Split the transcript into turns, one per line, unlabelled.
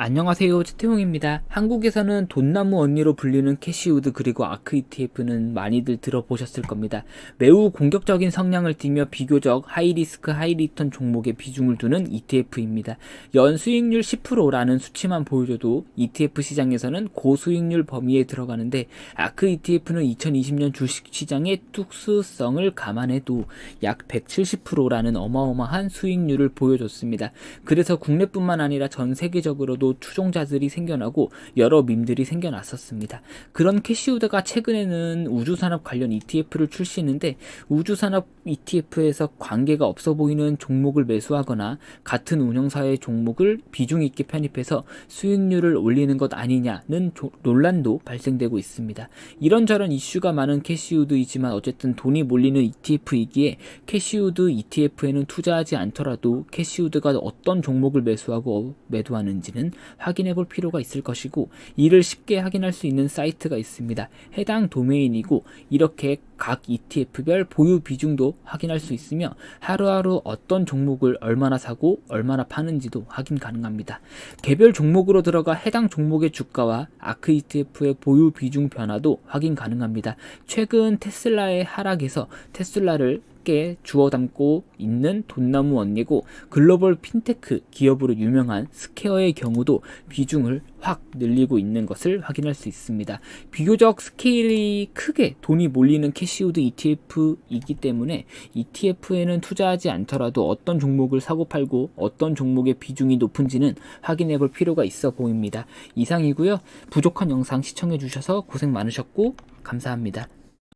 안녕하세요 최태용입니다. 한국에서는 돈나무 언니로 불리는 캐시우드 그리고 아크 ETF는 많이들 들어보셨을 겁니다. 매우 공격적인 성향을 띠며 비교적 하이리스크 하이리턴 종목에 비중을 두는 ETF입니다. 연 수익률 10%라는 수치만 보여줘도 ETF 시장에서는 고수익률 범위에 들어가는데 아크 ETF는 2020년 주식시장의 특수성을 감안해도 약 170%라는 어마어마한 수익률을 보여줬습니다. 그래서 국내뿐만 아니라 전 세계적으로도 추종자들이 생겨나고 여러 밈들이 생겨났었습니다. 그런 캐시우드가 최근에는 우주산업 관련 ETF를 출시했는데 우주산업 ETF에서 관계가 없어 보이는 종목을 매수하거나 같은 운영사의 종목을 비중 있게 편입해서 수익률을 올리는 것 아니냐는 조- 논란도 발생되고 있습니다. 이런저런 이슈가 많은 캐시우드이지만 어쨌든 돈이 몰리는 ETF이기에 캐시우드 ETF에는 투자하지 않더라도 캐시우드가 어떤 종목을 매수하고 매도하는지는 확인해 볼 필요가 있을 것이고 이를 쉽게 확인할 수 있는 사이트가 있습니다. 해당 도메인이고 이렇게 각 ETF별 보유 비중도 확인할 수 있으며 하루하루 어떤 종목을 얼마나 사고 얼마나 파는지도 확인 가능합니다. 개별 종목으로 들어가 해당 종목의 주가와 아크 ETF의 보유 비중 변화도 확인 가능합니다. 최근 테슬라의 하락에서 테슬라를 게 주워 담고 있는 돈나무 언니고 글로벌 핀테크 기업으로 유명한 스퀘어의 경우도 비중을 확 늘리고 있는 것을 확인할 수 있습니다. 비교적 스케일이 크게 돈이 몰리는 캐시우드 ETF이기 때문에 ETF에는 투자하지 않더라도 어떤 종목을 사고 팔고 어떤 종목의 비중이 높은지는 확인해 볼 필요가 있어 보입니다. 이상이고요. 부족한 영상 시청해 주셔서 고생 많으셨고 감사합니다.